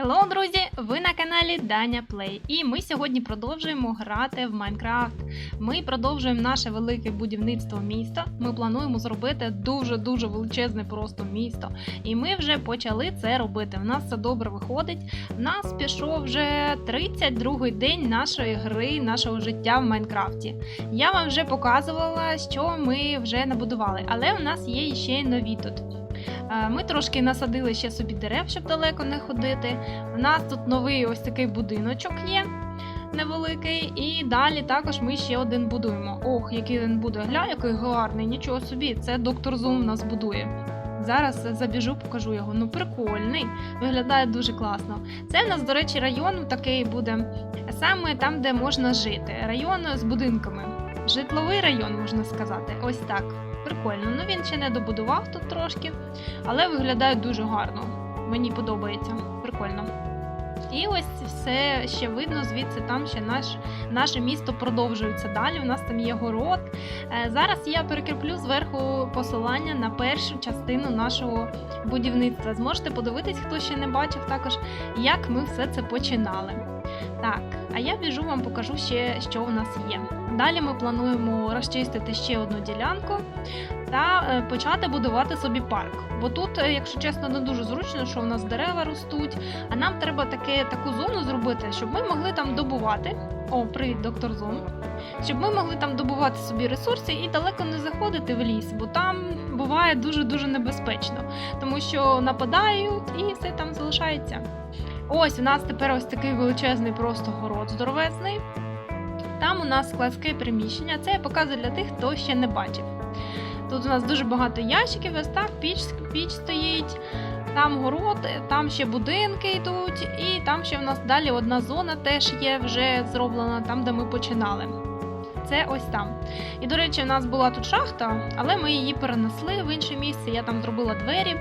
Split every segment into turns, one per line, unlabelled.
Хелло, друзі! Ви на каналі Даня Плей. І ми сьогодні продовжуємо грати в Майнкрафт. Ми продовжуємо наше велике будівництво міста. Ми плануємо зробити дуже-дуже величезне просто місто. І ми вже почали це робити. У нас все добре виходить. У нас пішов вже 32-й день нашої гри, нашого життя в Майнкрафті. Я вам вже показувала, що ми вже набудували, але у нас є ще й нові тут. Е, Ми трошки насадили ще собі дерев, щоб далеко не ходити. У нас тут новий ось такий будиночок є невеликий. І далі також ми ще один будуємо. Ох, який він буде. Гля, який гарний, нічого собі. Це доктор Зум нас будує. Зараз забіжу, покажу його. Ну, прикольний, виглядає дуже класно. Це в нас, до речі, район такий буде саме там, де можна жити. Район з будинками. Житловий район, можна сказати. Ось так. Прикольно. Ну він ще не добудував тут трошки, але виглядає дуже гарно. Мені подобається. Прикольно. І ось все ще видно, звідси там ще наш, наше місто продовжується далі. У нас там є город. Е, Зараз я перекріплю зверху посилання на першу частину нашого будівництва. Зможете подивитись, хто ще не бачив також, як ми все це починали. Так, а я біжу вам покажу ще, що у нас є. Далі ми плануємо розчистити ще одну ділянку та е, почати будувати собі парк. Бо тут, е, якщо чесно, не дуже зручно, що у нас дерева ростуть, а нам треба таке, таку зону зробити, щоб ми могли там добувати. О, привіт, доктор Зум. Щоб ми могли там добувати собі ресурси і далеко не заходити в ліс, бо там буває дуже-дуже небезпечно, тому що нападають і все там залишається. Ось у нас тепер ось такий величезний просто город здоровезний. Там у нас складське приміщення. Це я показую для тих, хто ще не бачив. Тут у нас дуже багато ящиків, ось так, піч, піч стоїть, там город, там ще будинки йдуть, і там ще в нас далі одна зона теж є вже зроблена, там, де ми починали. Це ось там. І, до речі, у нас була тут шахта, але ми її перенесли в інше місце. Я там зробила двері,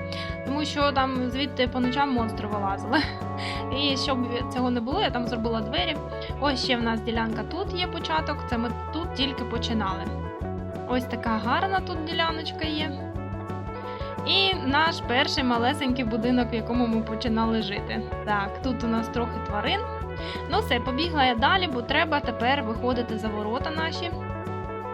тому що там звідти по ночам монстри вилазили. І щоб цього не було, я там зробила двері. Ось ще в нас ділянка тут є початок, це ми тут тільки починали. Ось така гарна тут діляночка є. І наш перший малесенький будинок, в якому ми починали жити. Так, тут у нас трохи тварин. Ну все, побігла я далі, бо треба тепер виходити за ворота наші.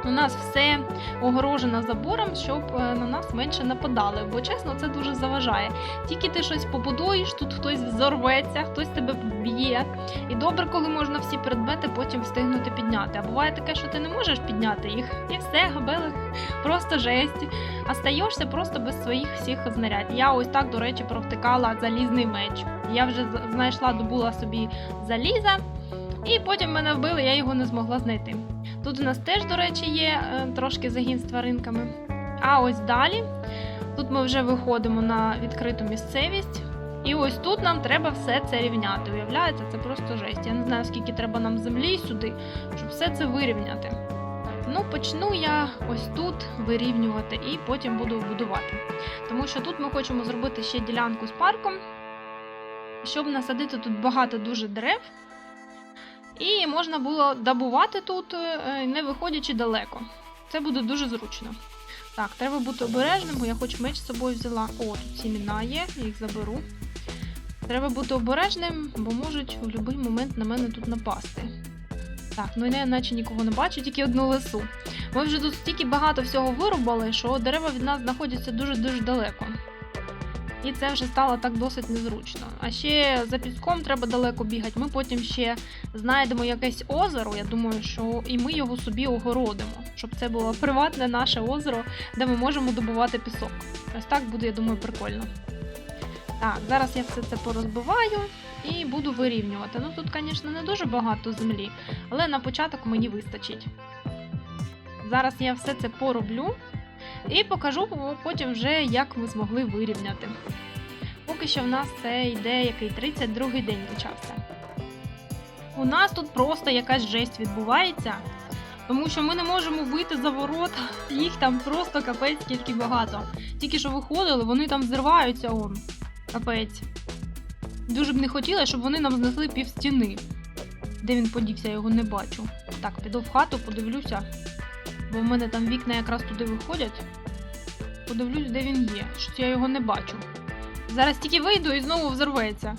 У нас все огорожено забором, щоб е, на нас менше нападали, бо чесно, це дуже заважає. Тільки ти щось побудуєш, тут хтось взорветься, хтось тебе б'є. І добре, коли можна всі предмети потім встигнути підняти. А буває таке, що ти не можеш підняти їх, і все, габелик, просто жесть. А стаєшся просто без своїх всіх знарядь. Я ось так, до речі, провтикала залізний меч. Я вже знайшла, добула собі заліза, і потім мене вбили, я його не змогла знайти. Тут у нас теж, до речі, є е, трошки загін з тваринками. А ось далі. Тут ми вже виходимо на відкриту місцевість. І ось тут нам треба все це рівняти. Уявляєте, це просто жесть. Я не знаю, скільки треба нам землі сюди, щоб все це вирівняти. Ну, почну я ось тут вирівнювати і потім буду будувати. Тому що тут ми хочемо зробити ще ділянку з парком, щоб насадити тут багато дуже дерев. І можна було добувати тут, е, не виходячи далеко. Це буде дуже зручно. Так, треба бути обережним, бо я хоч меч з собою взяла. О, тут сіміна є, я їх заберу. Треба бути обережним, бо можуть в будь-який момент на мене тут напасти. Так, ну я наче нікого не бачу, тільки одну лису. Ми вже тут стільки багато всього вирубали, що дерева від нас знаходяться дуже-дуже далеко. І це вже стало так досить незручно. А ще за піском треба далеко бігати. Ми потім ще знайдемо якесь озеро. Я думаю, що і ми його собі огородимо, щоб це було приватне наше озеро, де ми можемо добувати пісок. Ось так буде, я думаю, прикольно. Так, зараз я все це порозбиваю і буду вирівнювати. Ну тут, звісно, не дуже багато землі, але на початок мені вистачить. Зараз я все це пороблю і покажу потім вже, як ми змогли вирівняти. Поки що в нас це йде який 32-й день почався. У нас тут просто якась жесть відбувається, тому що ми не можемо вийти за ворота, їх там просто капець скільки багато. Тільки що виходили, вони там зриваються он. Капець. Дуже б не хотіла, щоб вони нам знесли пів стіни. Де він подівся, я його не бачу. Так, піду в хату, подивлюся. Бо в мене там вікна якраз туди виходять. Подивлюсь, де він є. Щось я його не бачу. Зараз тільки вийду і знову взорветься.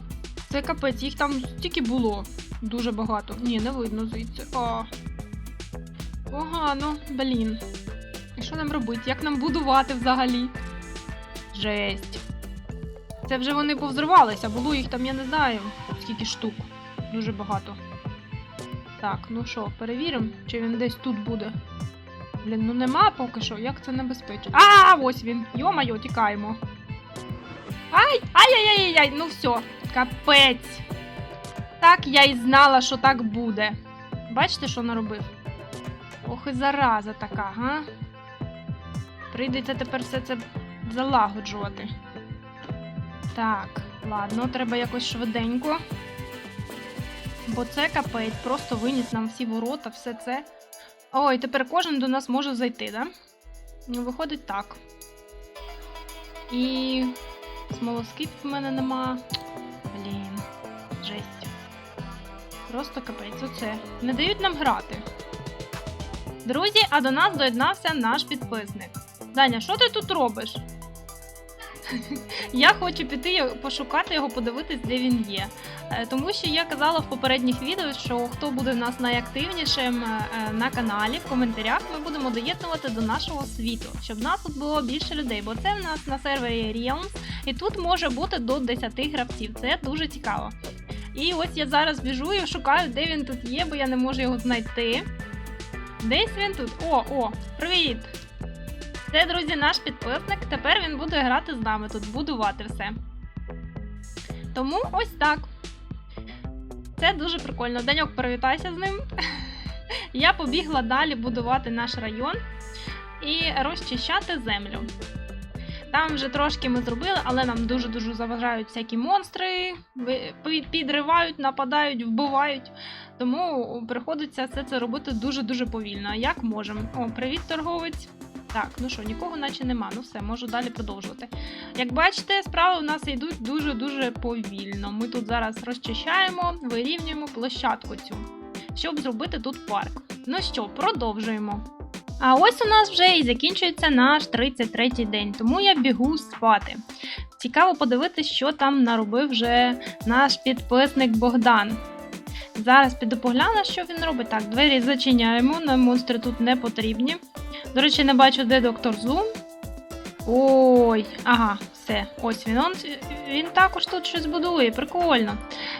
Це капець, їх там стільки було. Дуже багато. Ні, не видно звідси. А. Погано, блін. І що нам робити? Як нам будувати взагалі? Жесть. Це вже вони повзривалися, було їх там, я не знаю, скільки штук. Дуже багато. Так, ну що, перевіримо, чи він десь тут буде. Блін, ну нема поки що, як це небезпечно. А, ось він! Йо-майо, тікаємо. Ай! Ай-яй-яй-яй! Ну все, капець. Так я й знала, що так буде. Бачите, що наробив? Ох і зараза така, га? Прийдеться тепер все це залагоджувати. Так, ладно, треба якось швиденько. Бо це капець, просто виніс нам всі ворота, все це. Ой, тепер кожен до нас може зайти, да? Ну, виходить так. І смолоскипів в мене нема. Блін, жесть. Просто капець, оце. Не дають нам грати. Друзі, а до нас доєднався наш підписник. Даня, що ти тут робиш? Я хочу піти пошукати його, подивитись, де він є. Е, Тому що я казала в попередніх відео, що хто буде в нас найактивнішим е, е, на каналі, в коментарях ми будемо доєднувати до нашого світу, щоб в нас тут було більше людей, бо це в нас на сервері Realms, і тут може бути до 10 гравців. Це дуже цікаво. І ось я зараз біжу і шукаю, де він тут є, бо я не можу його знайти. Десь він тут. О, о, привіт! Це, друзі, наш підписник. Тепер він буде грати з нами тут, будувати все. Тому ось так. Це дуже прикольно. Даньок, привітайся з ним. Я побігла далі будувати наш район і розчищати землю. Там вже трошки ми зробили, але нам дуже-дуже заважають всякі монстри, підривають, нападають, вбивають. Тому приходиться все це робити дуже-дуже повільно. Як можемо? О, привіт, торговець. Так, ну що, нікого наче нема. Ну все, можу далі продовжувати. Як бачите, справи у нас йдуть дуже-дуже повільно. Ми тут зараз розчищаємо, вирівнюємо площадку цю, щоб зробити тут парк. Ну що, продовжуємо. А ось у нас вже і закінчується наш 33-й день, тому я бігу спати. Цікаво подивитися, що там наробив вже наш підписник Богдан. Зараз піду погляну, що він робить. Так, двері зачиняємо, нам монстри тут не потрібні. До речі, не бачу, де доктор Зум. Ой, ага, все. Ось він. Он, він також тут щось будує, прикольно.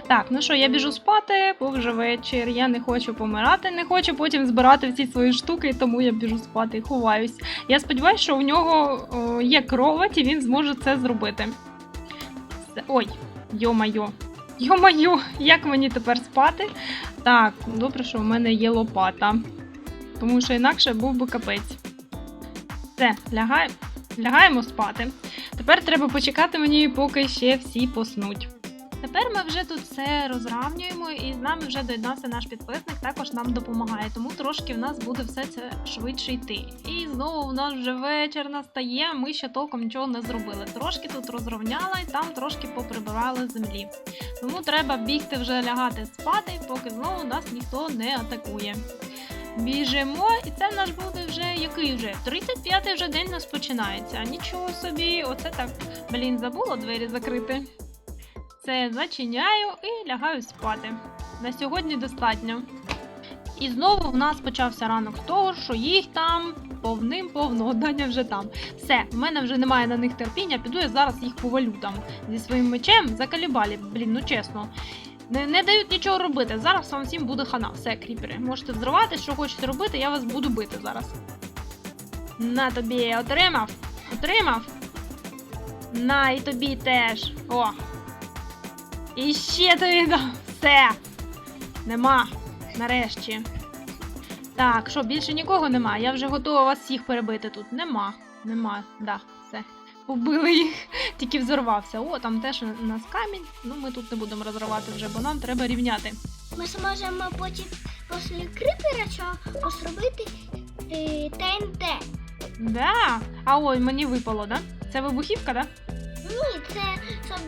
Так, ну що, я біжу спати, бо вже вечір. Я не хочу помирати, не хочу потім збирати всі свої штуки, тому я біжу спати і ховаюсь. Я сподіваюся, що у нього о, є кровать і він зможе це зробити. Ой, йо-майо. Йо-майо, як мені тепер спати? Так, добре, що в мене є лопата. Тому що інакше був би капець. Все, лягай... лягаємо спати. Тепер треба почекати мені, поки ще всі поснуть. Тепер ми вже тут все розравнюємо, і з нами вже доєднався наш підписник, також нам допомагає, тому трошки в нас буде все це швидше йти. І знову в нас вже вечір настає, ми ще толком нічого не зробили. Трошки тут розровняла і там трошки поприбирали землі. Тому треба бігти вже лягати спати, поки знову нас ніхто не атакує. Біжимо, і це в нас буде вже який вже? 35-й вже день нас починається. Нічого собі, оце так. Блін, забула двері закрити. Це зачиняю і лягаю спати. На сьогодні достатньо. І знову в нас почався ранок того, що їх там повним-повно, Даня вже там. Все, в мене вже немає на них терпіння, піду я зараз їх повалю там зі своїм мечем закалібалі. Блін, ну чесно. Не, не дають нічого робити. Зараз вам всім буде хана. Все, кріпери. Можете взривати, що хочете робити, я вас буду бити зараз. На тобі, отримав. Отримав. На, і тобі теж. О. І ще тобі дам. Все. Нема. Нарешті. Так, що, більше нікого нема. Я вже готова вас всіх перебити тут. Нема. Нема. Да, все. Побили їх, тільки взорвався. О, там теж у нас камінь. Ну, ми тут не будемо розривати вже, бо нам треба рівняти.
Ми зможемо потім після крипера чого зробити е, ТНТ.
Да. А ой, мені випало, да? Це вибухівка, да?
Ні, це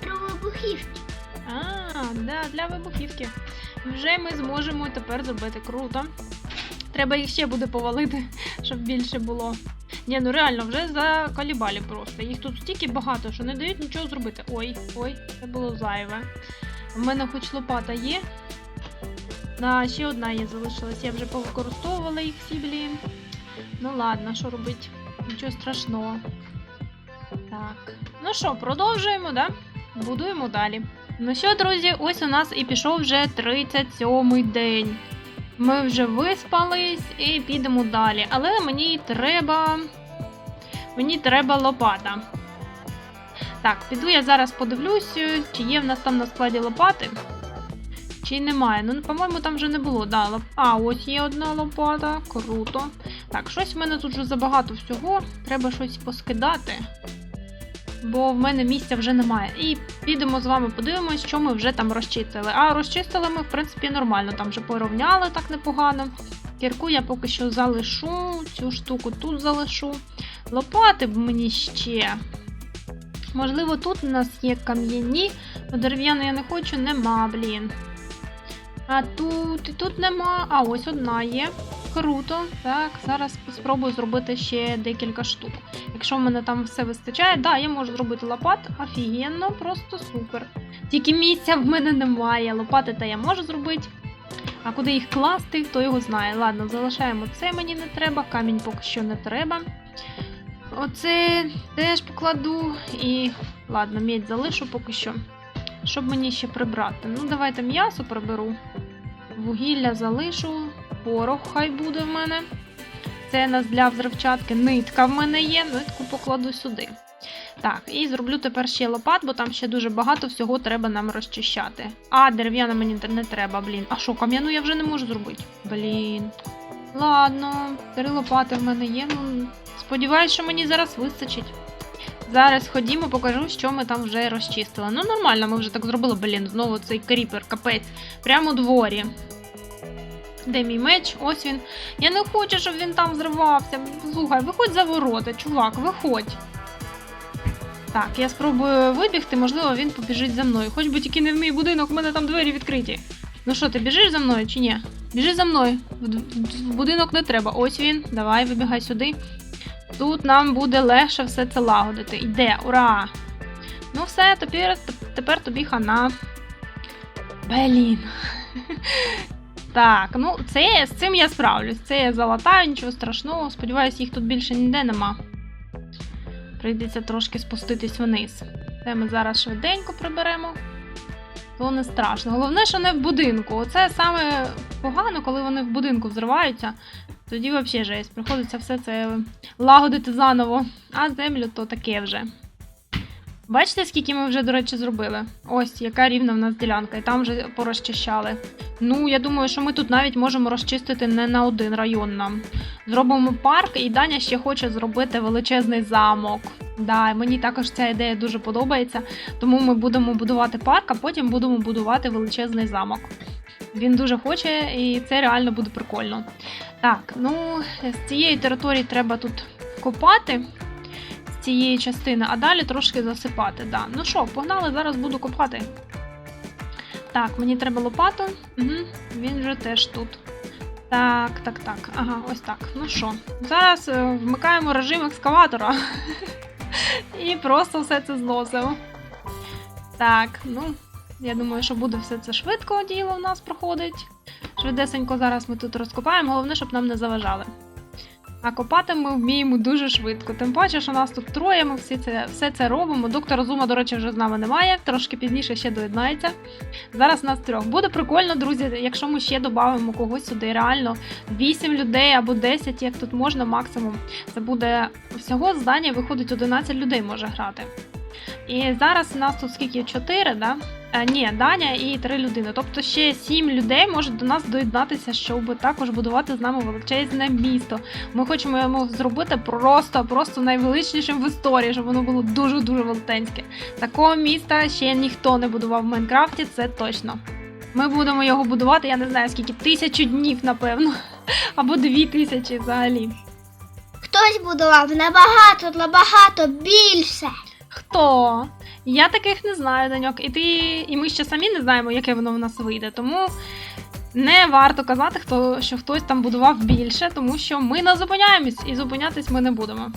для вибухівки.
А, да, для вибухівки. Вже ми зможемо тепер зробити круто. Треба їх ще буде повалити, щоб більше було. Ні, ну реально, вже закалібалі просто. Їх тут стільки багато, що не дають нічого зробити. Ой, ой, це було зайве. У мене хоч лопата є. Да, ще одна є залишилась. Я вже повикористовувала їх всі, блін. Ну ладно, що робить? Нічого страшного. Так. Ну що, продовжуємо, да? Будуємо далі. Ну що, друзі, ось у нас і пішов вже 37-й день. Ми вже виспались і підемо далі. Але мені треба. Мені треба лопата. Так, піду я зараз подивлюсь, чи є в нас там на складі лопати. Чи немає. Ну, по-моєму, там вже не було. Да, лоп... А, ось є одна лопата. Круто. Так, щось в мене тут вже забагато всього. Треба щось поскидати. Бо в мене місця вже немає. І підемо з вами подивимось, що ми вже там розчистили. А розчистили ми, в принципі, нормально. Там вже порівняли так непогано. Кірку я поки що залишу, цю штуку тут залишу. Лопати б мені ще. Можливо, тут у нас є кам'яні, бо дерев'яної я не хочу, нема, блін. А тут і тут нема. А ось одна є. Круто. Так, зараз спробую зробити ще декілька штук. Якщо в мене там все вистачає, да, я можу зробити лопат. Офігенно, просто супер. Тільки місця в мене немає. Лопати та я можу зробити. А куди їх класти, хто його знає. Ладно, залишаємо це мені не треба, камінь поки що не треба. Оце теж покладу і. Ладно, медь залишу поки що. Щоб мені ще прибрати. Ну, давайте м'ясо приберу. Вугілля залишу, порох хай буде в мене. Це у нас для взривчатки. Нитка в мене є, нитку покладу сюди. Так, і зроблю тепер ще лопат, бо там ще дуже багато всього треба нам розчищати. А, дерев'яна мені не треба, блін. А що, кам'яну я вже не можу зробити? Блін. Ладно, три лопати в мене є. Ну, сподіваюсь, що мені зараз вистачить. Зараз ходімо, покажу, що ми там вже розчистили. Ну, нормально, ми вже так зробили, блін, знову цей кріпер, капець. Прямо у дворі. Де мій меч? Ось він. Я не хочу, щоб він там зривався. Слухай, виходь за ворота, чувак, виходь. Так, я спробую вибігти, можливо, він побіжить за мною. Хоч би тільки не в мій будинок, у мене там двері відкриті. Ну що, ти біжиш за мною чи ні? Біжи за мною. В, будинок не треба. Ось він. Давай, вибігай сюди. Тут нам буде легше все це лагодити. Іде, ура! Ну все, тепер, тепер тобі хана. Блін. Так, ну це з цим я справлюсь. Це я залатаю, нічого страшного. Сподіваюсь, їх тут більше ніде нема. Прийдеться трошки спуститись вниз. Це ми зараз швиденько приберемо. То не страшно. Головне, що не в будинку. Оце саме погано, коли вони в будинку взриваються. Тоді взагалі жесть. Приходиться все це лагодити заново. А землю то таке вже. Бачите, скільки ми вже, до речі, зробили? Ось, яка рівна в нас ділянка, і там вже порозчищали. Ну, я думаю, що ми тут навіть можемо розчистити не на один район нам. Зробимо парк, і Даня ще хоче зробити величезний замок. Да, мені також ця ідея дуже подобається. Тому ми будемо будувати парк, а потім будемо будувати величезний замок. Він дуже хоче, і це реально буде прикольно. Так, ну з цієї території треба тут копати з цієї частини, а далі трошки засипати. Да. Ну що, погнали, зараз буду копати. Так, мені треба лопату. Угу, він вже теж тут. Так, так, так. Ага, ось так. Ну що, зараз е, вмикаємо режим екскаватора. І просто все це зносимо. Так, ну, я думаю, що буде все це швидко діло в нас проходить. Швидесенько зараз ми тут розкопаємо, головне, щоб нам не заважали. А копати ми вміємо дуже швидко. Тим паче, що нас тут троє, ми всі це, все це робимо. Доктора Зума, до речі, вже з нами немає, трошки пізніше ще доєднається. Зараз нас трьох. Буде прикольно, друзі, якщо ми ще додамо когось сюди. Реально 8 людей або 10, як тут можна максимум. Це буде всього здання виходить 11 людей може грати. І зараз у нас тут скільки? 4, да? А, ні, Даня і 3 людини. Тобто ще 7 людей можуть до нас доєднатися, щоб також будувати з нами величезне місто. Ми хочемо йому зробити просто, просто найвеличнішим в історії, щоб воно було дуже-дуже велетенське. Такого міста ще ніхто не будував в Майнкрафті, це точно. Ми будемо його будувати, я не знаю скільки, тисячу днів, напевно. Або дві тисячі взагалі.
Хтось будував набагато, набагато більше.
Хто? Я таких не знаю, Даньок. І ти, і ми ще самі не знаємо, яке воно в нас вийде. Тому не варто казати, хто, що хтось там будував більше, тому що ми не зупиняємось і зупинятись ми не будемо.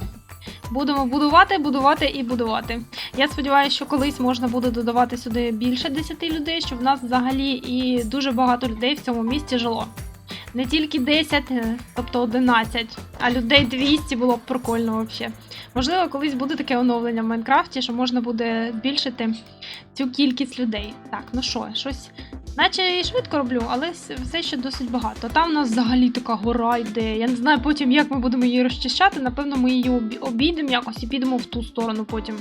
Будемо будувати, будувати і будувати. Я сподіваюся, що колись можна буде додавати сюди більше 10 людей, щоб в нас взагалі і дуже багато людей в цьому місті жило. Не тільки 10, е, тобто 11, а людей 200 було б прикольно взагалі. Можливо, колись буде таке оновлення в Майнкрафті, що можна буде збільшити цю кількість людей. Так, ну що, щось. Наче і швидко роблю, але все ще досить багато. Там у нас взагалі така гора йде. Я не знаю потім, як ми будемо її розчищати. Напевно, ми її обійдемо якось і підемо в ту сторону потім.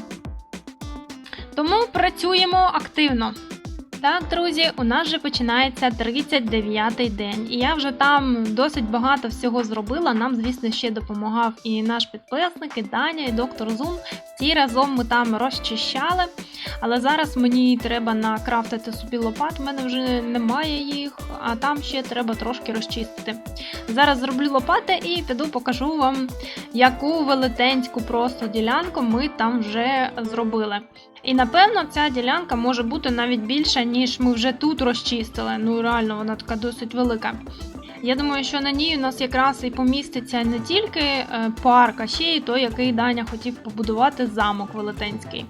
Тому працюємо активно. Так, друзі, у нас вже починається 39-й день, і я вже там досить багато всього зробила. Нам, звісно, ще допомагав і наш підписник, і Даня, і доктор Зум. Всі разом ми там розчищали. Але зараз мені треба накрафтити собі лопат, в мене вже немає їх, а там ще треба трошки розчистити. Зараз зроблю лопати і піду покажу вам, яку велетенську просто ділянку ми там вже зробили. І напевно ця ділянка може бути навіть більша, ніж ми вже тут розчистили. Ну реально, вона така досить велика. Я думаю, що на ній у нас якраз і поміститься не тільки е, парк, а ще й той, який Даня хотів побудувати замок велетенський.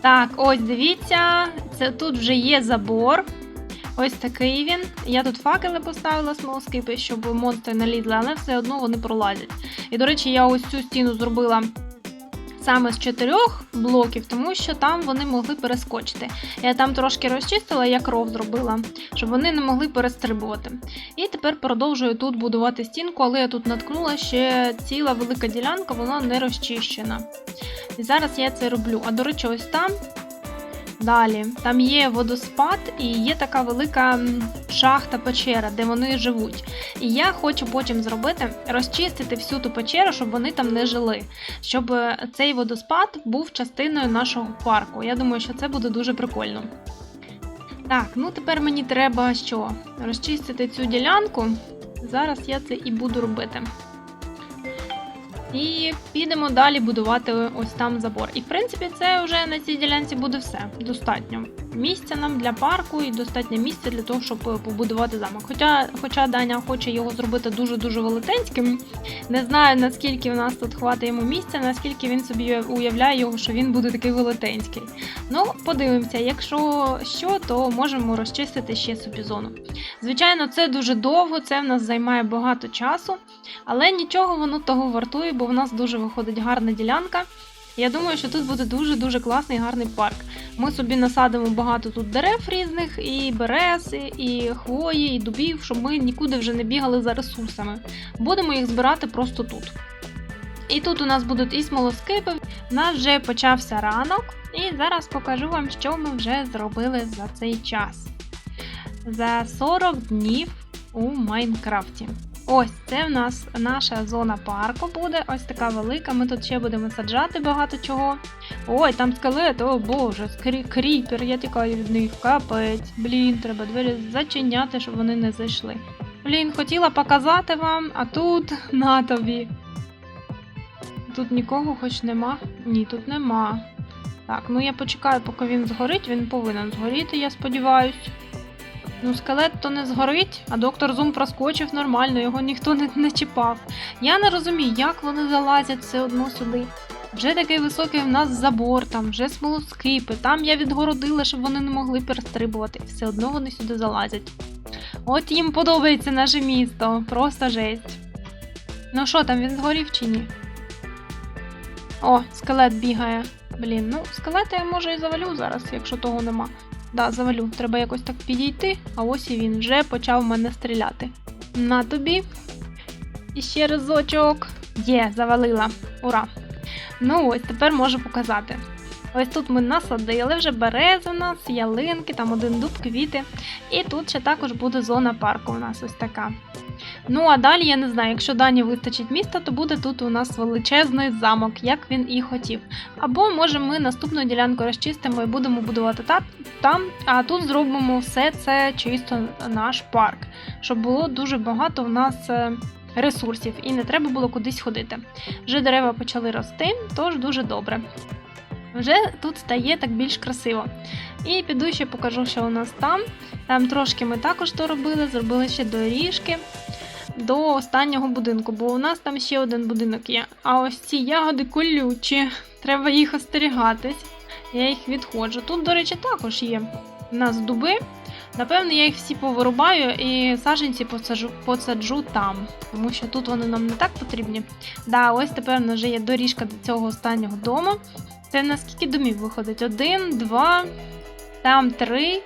Так, ось дивіться, це тут вже є забор. Ось такий він. Я тут факели поставила смолоскипи, щоб монстри налізли, але все одно вони пролазять. І, до речі, я ось цю стіну зробила саме з чотирьох блоків, тому що там вони могли перескочити. Я там трошки розчистила, я кров зробила, щоб вони не могли перестрибувати. І тепер продовжую тут будувати стінку, але я тут наткнула ще ціла велика ділянка, вона не розчищена. І зараз я це роблю. А до речі, ось там. Далі, там є водоспад і є така велика шахта печера, де вони живуть. І я хочу потім зробити розчистити всю ту печеру, щоб вони там не жили, щоб е, цей водоспад був частиною нашого парку. Я думаю, що це буде дуже прикольно. Так, ну тепер мені треба що? Розчистити цю ділянку. Зараз я це і буду робити. І підемо далі будувати ось там забор. І в принципі, це вже на цій ділянці буде все. Достатньо місця нам для парку і достатньо місця для того, щоб е, побудувати замок. Хоча, хоча Даня хоче його зробити дуже-дуже велетенським. Не знаю наскільки в нас тут хватить йому місця, наскільки він собі уявляє його, що він буде такий велетенський. Ну, подивимося, якщо що, то можемо розчистити ще собі зону. Звичайно, це дуже довго, це в нас займає багато часу. Але нічого воно того вартує, бо в нас дуже виходить гарна ділянка. Я думаю, що тут буде дуже-дуже класний гарний парк. Ми собі насадимо багато тут дерев різних, і берези, і хвої, і дубів, щоб ми нікуди вже не бігали за ресурсами. Будемо їх збирати просто тут. І тут у нас будуть і смолоскипи. У нас вже почався ранок, і зараз покажу вам, що ми вже зробили за цей час. За 40 днів у Майнкрафті. Ось це в нас наша зона парку буде. Ось така велика. Ми тут ще будемо саджати багато чого. Ой, там скелет, о боже, скрі... кріпер, я тікаю від них. Капець. Блін, треба двері зачиняти, щоб вони не зайшли. Блін, хотіла показати вам, а тут на тобі. Тут нікого хоч нема? Ні, тут нема. Так, ну я почекаю, поки він згорить, він повинен згоріти, я сподіваюсь. Ну, скелет то не згорить, а доктор Зум проскочив нормально, його ніхто не, не чіпав. Я не розумію, як вони залазять все одно сюди. Вже такий високий в нас забор, там вже смолоскипи, там я відгородила, щоб вони не могли перестрибувати. Все одно вони сюди залазять. От їм подобається наше місто, просто жесть. Ну що там, він згорів чи ні? О, скелет бігає. Блін, ну скелета я може і завалю зараз, якщо того нема. Да, завалю. Треба якось так підійти, а ось і він вже почав мене стріляти. На тобі. І ще разочок. Є, завалила. Ура! Ну ось тепер можу показати. Ось тут ми насадили вже берези у нас, ялинки, там один дуб, квіти. І тут ще також буде зона парку у нас ось така. Ну а далі я не знаю, якщо Дані вистачить міста, то буде тут у нас величезний замок, як він і хотів. Або може ми наступну ділянку розчистимо і будемо будувати та- там, а тут зробимо все це чисто наш парк, щоб було дуже багато в нас е, ресурсів і не треба було кудись ходити. Вже дерева почали рости, тож дуже добре. Вже тут стає так більш красиво. І піду ще покажу, що у нас там. Там трошки ми також доробили, зробили ще доріжки. До останнього будинку, бо у нас там ще один будинок є. А ось ці ягоди колючі, треба їх остерігатись. Я їх відходжу. Тут, до речі, також є у нас дуби. Напевно, я їх всі повирубаю і саджанці посаджу, посаджу там, тому що тут вони нам не так потрібні. Да, ось тепер вже є доріжка до цього останнього дому. Це на скільки домів виходить? Один, два, там три.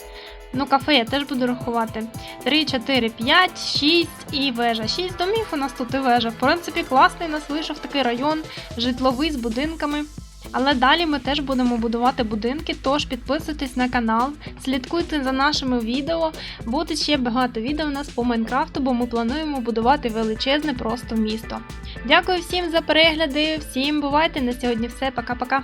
Ну, кафе я теж буду рахувати. 3, 4, 5, 6 і вежа. 6 домів у нас тут і вежа. В принципі, класний нас вийшов такий район житловий з будинками. Але далі ми теж будемо будувати будинки, тож підписуйтесь на канал, слідкуйте за нашими відео. Буде ще багато відео у нас по Майнкрафту, бо ми плануємо будувати величезне просто місто. Дякую всім за перегляди, всім бувайте! На сьогодні все, пока-пока!